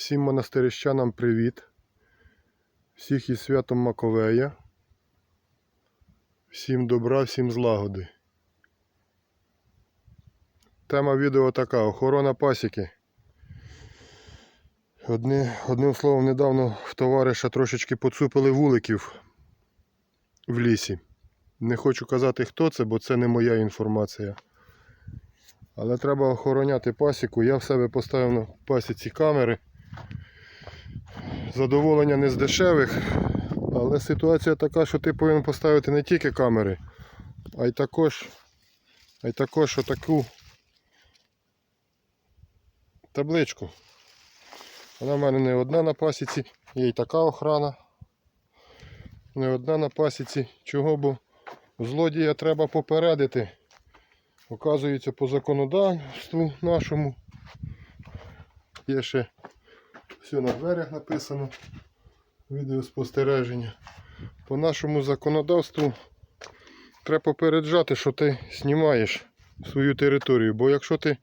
Всім монастирищанам привіт. Всіх із святом Маковея. Всім добра, всім злагоди. Тема відео така: охорона пасіки. Одни, одним словом, недавно в товариша трошечки поцупили вуликів в лісі. Не хочу казати, хто це, бо це не моя інформація. Але треба охороняти пасіку. Я в себе поставив на пасіці камери. Задоволення не з дешевих, але ситуація така, що ти повинен поставити не тільки камери, а й також, а й також отаку табличку. Вона в мене не одна на пасіці, є й така охрана. Не одна на пасіці. Чого? Бо злодія треба попередити. Оказується, по законодавству нашому. Є ще все на дверях написано. Відеоспостереження. По нашому законодавству треба попереджати, що ти знімаєш свою територію. Бо якщо ти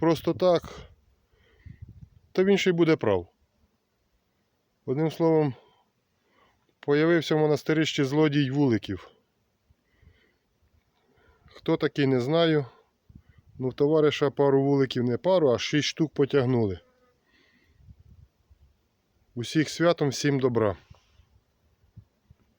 просто так, то він ще й буде прав. Одним словом, появився в монастирищі злодій вуликів. Хто такий, не знаю. Ну, в товариша пару вуликів, не пару, а шість штук потягнули. Усіх святом, всім добра.